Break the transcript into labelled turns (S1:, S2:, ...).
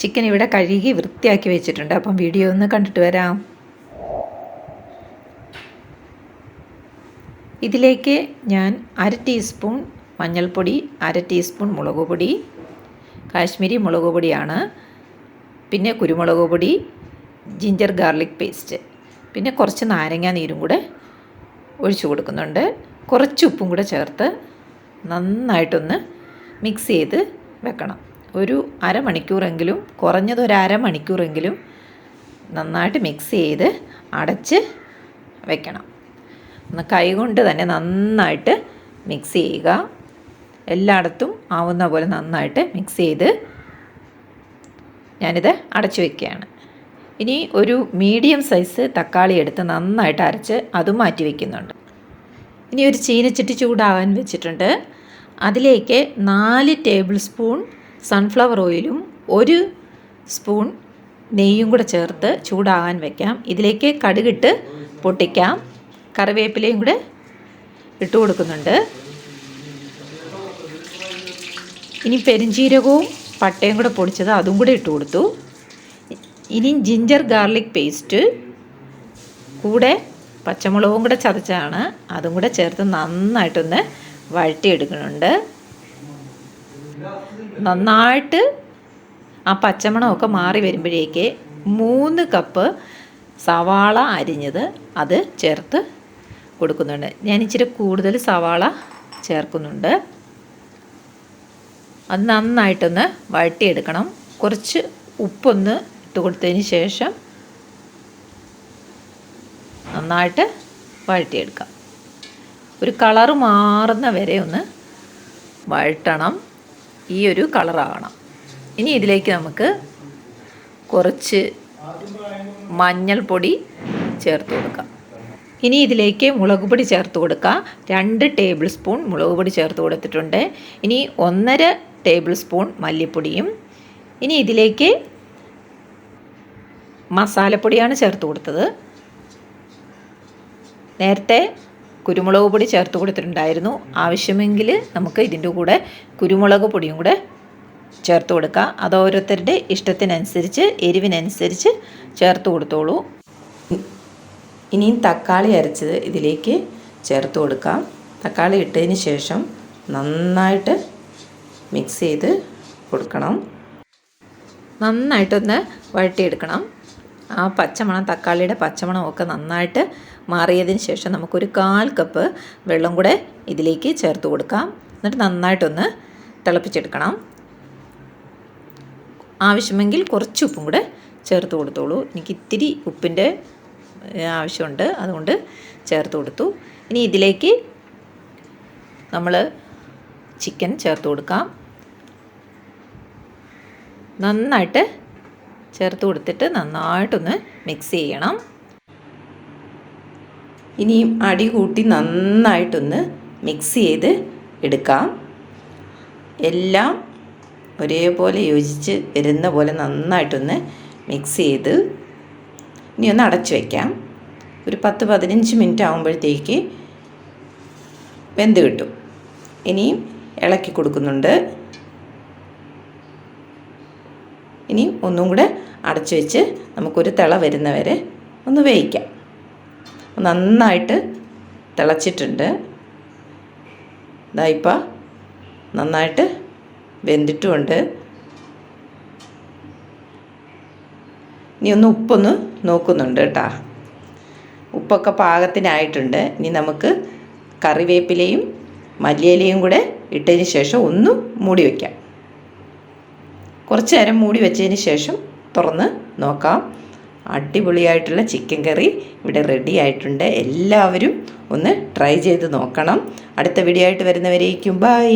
S1: Chicken ഇവിടെ കഴുകി വൃത്തിയാക്കി വെച്ചിട്ടുണ്ട്. അപ്പം വീഡിയോ ഒന്ന് കണ്ടിട്ട് വരാം. ഇതിലേക്ക് ഞാൻ അര ടീസ്പൂൺ മഞ്ഞൾപ്പൊടി അര ടീസ്പൂൺ മുളക് പൊടി കാശ്മീരി മുളക് പൊടിയാണ് പിന്നെ കുരുമുളക് പൊടി ജിഞ്ചർ ഗാർലിക് പേസ്റ്റ് പിന്നെ കുറച്ച് നാരങ്ങ നീരും കൂടെ ഒഴിച്ചു കൊടുക്കുന്നുണ്ട്. കുറച്ച് ഉപ്പും കൂടെ ചേർത്ത് നന്നായിട്ടൊന്ന് മിക്സ് ചെയ്ത് വെക്കണം. ഒരു അരമണിക്കൂറെങ്കിലും കുറഞ്ഞത് ഒരു അരമണിക്കൂറെങ്കിലും നന്നായിട്ട് മിക്സ് ചെയ്ത് അടച്ച് വെക്കണം. ഒന്ന് കൈകൊണ്ട് തന്നെ നന്നായിട്ട് മിക്സ് ചെയ്യുക. എല്ലായിടത്തും ആവുന്ന പോലെ നന്നായിട്ട് മിക്സ് ചെയ്ത് ഞാനിത് അടച്ചു വെക്കുകയാണ്. ഇനി ഒരു മീഡിയം സൈസ് തക്കാളി എടുത്ത് നന്നായിട്ട് അരച്ച് അതും മാറ്റി വയ്ക്കുന്നുണ്ട് ഇനി ഒരു ചീനച്ചട്ടി ചൂടാവാൻ വെച്ചിട്ടുണ്ട്. അതിലേക്ക് നാല് ടേബിൾ സ്പൂൺ സൺഫ്ലവർ ഓയിലും ഒരു സ്പൂൺ നെയ്യും കൂടെ ചേർത്ത് ചൂടാകാൻ വെക്കാം. ഇതിലേക്ക് കടുകിട്ട് പൊട്ടിക്കാം. കറിവേപ്പിലയും കൂടെ ഇട്ട് കൊടുക്കുന്നുണ്ട്. ഇനി പെരിഞ്ചീരകവും പട്ടയും കൂടെ പൊടിച്ചത് അതും കൂടെ ഇട്ട് കൊടുത്തു. ഇനി ജിഞ്ചർ ഗാർലിക് പേസ്റ്റ് കൂടെ പച്ചമുളകും കൂടെ ചതച്ചാണ്. അതും കൂടെ ചേർത്ത് നന്നായിട്ടൊന്ന് വഴറ്റിയെടുക്കുന്നുണ്ട്. നന്നായിട്ട് ആ പച്ചമണമൊക്കെ മാറി വരുമ്പോഴേക്ക് മൂന്ന് കപ്പ് സവാള അരിഞ്ഞത് അത് ചേർത്ത് കൊടുക്കുന്നുണ്ട്. ഞാൻ ഇച്ചിരി കൂടുതൽ സവാള ചേർക്കുന്നുണ്ട്. അത് നന്നായിട്ടൊന്ന് വഴട്ടിയെടുക്കണം കുറച്ച് ഉപ്പൊന്ന് ഇട്ട് കൊടുത്തതിന് ശേഷം നന്നായിട്ട് വഴറ്റിയെടുക്കാം. ഒരു കളറ് മാറുന്ന വരെ ഒന്ന് വഴറ്റണം. ഈ ഒരു കളറാകണം ഇനി ഇതിലേക്ക് നമുക്ക് കുറച്ച് മഞ്ഞൾപ്പൊടി ചേർത്ത് കൊടുക്കാം. ഇനി ഇതിലേക്ക് മുളക് പൊടി ചേർത്ത് കൊടുക്കാം. രണ്ട് ടേബിൾ സ്പൂൺ മുളക് പൊടി ചേർത്ത് കൊടുത്തിട്ടുണ്ട്. ഇനി ഒന്നര ടേബിൾ സ്പൂൺ മല്ലിപ്പൊടിയും. ഇനി ഇതിലേക്ക് മസാലപ്പൊടിയാണ് ചേർത്ത് കൊടുത്തത്. നേരത്തെ കുരുമുളക് പൊടി ചേർത്ത് കൊടുത്തിട്ടുണ്ടായിരുന്നു. ആവശ്യമെങ്കിൽ നമുക്ക് ഇതിന്റെ കൂടെ കുരുമുളക് പൊടിയും കൂടെ ചേർത്ത് കൊടുക്കുക അത് ഓരോരുത്തരുടെ ഇഷ്ടത്തിനനുസരിച്ച് എരിവിനനുസരിച്ച് ചേർത്ത് കൊടുത്തോളൂ. ഇനിയും തക്കാളി അരച്ചത് ഇതിലേക്ക് ചേർത്ത് കൊടുക്കാം. തക്കാളി ഇട്ടതിന് ശേഷം നന്നായിട്ട് മിക്സ് ചെയ്ത് കൊടുക്കണം. നന്നായിട്ടൊന്ന് വഴറ്റിയെടുക്കണം. ആ പച്ചമണം തക്കാളിയുടെ പച്ചമണം ഒക്കെ നന്നായിട്ട് മാറിയതിന് ശേഷം നമുക്കൊരു കാൽ കപ്പ് വെള്ളം കൂടെ ഇതിലേക്ക് ചേർത്ത് കൊടുക്കാം. എന്നിട്ട് നന്നായിട്ടൊന്ന് തിളപ്പിച്ചെടുക്കണം. ആവശ്യമെങ്കിൽ കുറച്ച് ഉപ്പും കൂടെ ചേർത്ത് കൊടുത്തോളൂ. എനിക്ക് ഇത്തിരി ഉപ്പിന്റെ ആവശ്യമുണ്ട്. അതുകൊണ്ട് ചേർത്ത് കൊടുത്തു. ഇനി ഇതിലേക്ക് നമ്മൾ ചിക്കൻ ചേർത്ത് കൊടുക്കാം. നന്നായിട്ട് ചേർത്ത് കൊടുത്തിട്ട് നന്നായിട്ടൊന്ന് മിക്സ് ചെയ്യണം. ഇനിയും അടി കൂട്ടി നന്നായിട്ടൊന്ന് മിക്സ് ചെയ്ത് എടുക്കാം. എല്ലാം ഒരേപോലെ യോജിച്ച് വരുന്ന പോലെ നന്നായിട്ടൊന്ന് മിക്സ് ചെയ്ത് ഇനി ഒന്ന് അടച്ചു വയ്ക്കാം ഒരു പത്ത് പതിനഞ്ച് മിനിറ്റ് ആകുമ്പോഴത്തേക്ക് വെന്ത് കിട്ടും. ഇനിയും ഇളക്കി കൊടുക്കുന്നുണ്ട്. ഇനി ഒന്നും കൂടെ അടച്ചു വെച്ച് നമുക്കൊരു തിള വരുന്നവരെ ഒന്ന് വേവിക്കാം. നന്നായിട്ട് തിളച്ചിട്ടുണ്ട്. ഇതായിപ്പ നന്നായിട്ട് വെന്തിട്ടുമുണ്ട്. ഇനി ഒന്ന് ഉപ്പൊന്ന് നോക്കുന്നുണ്ട് കേട്ടോ. ഉപ്പൊക്കെ പാകത്തിനായിട്ടുണ്ട്. ഇനി നമുക്ക് കറിവേപ്പിലയും മല്ലിയിലയും കൂടെ ഇട്ടതിന് ശേഷം ഒന്ന് മൂടി വയ്ക്കാം കുറച്ച് നേരം മൂടി വെച്ചതിന് ശേഷം തുറന്ന് നോക്കാം. അടിപൊളിയായിട്ടുള്ള ചിക്കൻ കറി ഇവിടെ റെഡി ആയിട്ടുണ്ട്. എല്ലാവരും ഒന്ന് ട്രൈ ചെയ്ത് നോക്കണം. അടുത്ത വീഡിയോ ആയിട്ട് വരുന്നവരേക്കും ബൈ